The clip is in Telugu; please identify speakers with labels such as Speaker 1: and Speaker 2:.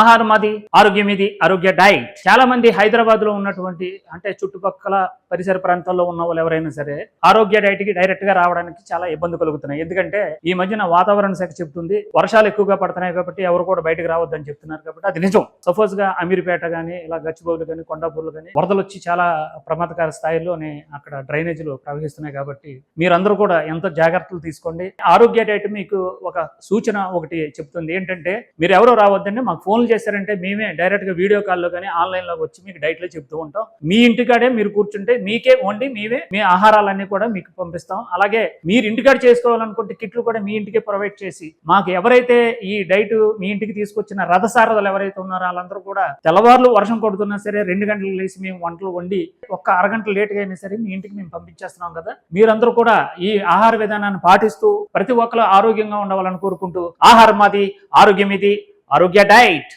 Speaker 1: ఆహారం అది ఆరోగ్యం ఇది ఆరోగ్య డైట్. చాలా మంది హైదరాబాద్లో ఉన్నటువంటి అంటే చుట్టుపక్కల పరిసర ప్రాంతాల్లో ఉన్న వాళ్ళు ఎవరైనా సరే ఆరోగ్య డైట్కి డైరెక్ట్గా రావడానికి చాలా ఇబ్బంది కలుగుతున్నాయి. ఎందుకంటే ఈ మధ్యన వాతావరణ శాఖ చెప్తుంది వర్షాలు ఎక్కువగా పడుతున్నాయి కాబట్టి ఎవరు కూడా బయటకు రావద్దని చెప్తున్నారు కాబట్టి అది నిజం. సపోజ్గా అమీర్పేట గానీ ఇలా గచ్చిబౌలు కానీ కొండాపూర్లు కానీ వరదలు వచ్చి చాలా ప్రమాదకర స్థాయిలోనే అక్కడ డ్రైనేజీలు ప్రవహిస్తున్నాయి కాబట్టి మీరందరూ కూడా ఎంతో జాగ్రత్తలు తీసుకోండి. ఆరోగ్య డైట్ మీకు ఒక సూచన ఒకటి చెప్తుంది. ఏంటంటే మీరు ఎవరో రావద్దని మాకు ఫోన్ ఫోన్లు చేశారంటే మేమే డైరెక్ట్గా వీడియో కాల్లో కానీ ఆన్లైన్లో వచ్చి మీకు డైట్లు చెప్తూ ఉంటాం. మీ ఇంటికాడే మీరు కూర్చుంటే మీకే వండి మీవే మీ ఆహారాలన్నీ కూడా మీకు పంపిస్తాం. అలాగే మీరు ఇంటికాడ చేసుకోవాలనుకుంటే కిట్లు కూడా మీ ఇంటికే ప్రొవైడ్ చేసి మాకు ఎవరైతే ఈ డైట్ మీ ఇంటికి తీసుకొచ్చిన రథసారథులు ఎవరైతే ఉన్నారో వాళ్ళందరూ కూడా తెల్లవారులు వర్షం కొడుతున్నా సరే రెండు గంటలు లేచి మేము వంటలు వండి ఒక్క అరగంట లేట్గా అయినా సరే మీ ఇంటికి మేము పంపించేస్తున్నాం కదా. మీరందరూ కూడా ఈ ఆహార విధానాన్ని పాటిస్తూ ప్రతి ఒక్కరు ఆరోగ్యంగా ఉండవాలని కోరుకుంటూ ఆహారం మాది ఆరోగ్యం ఇది ఆరోగ్య డైట్.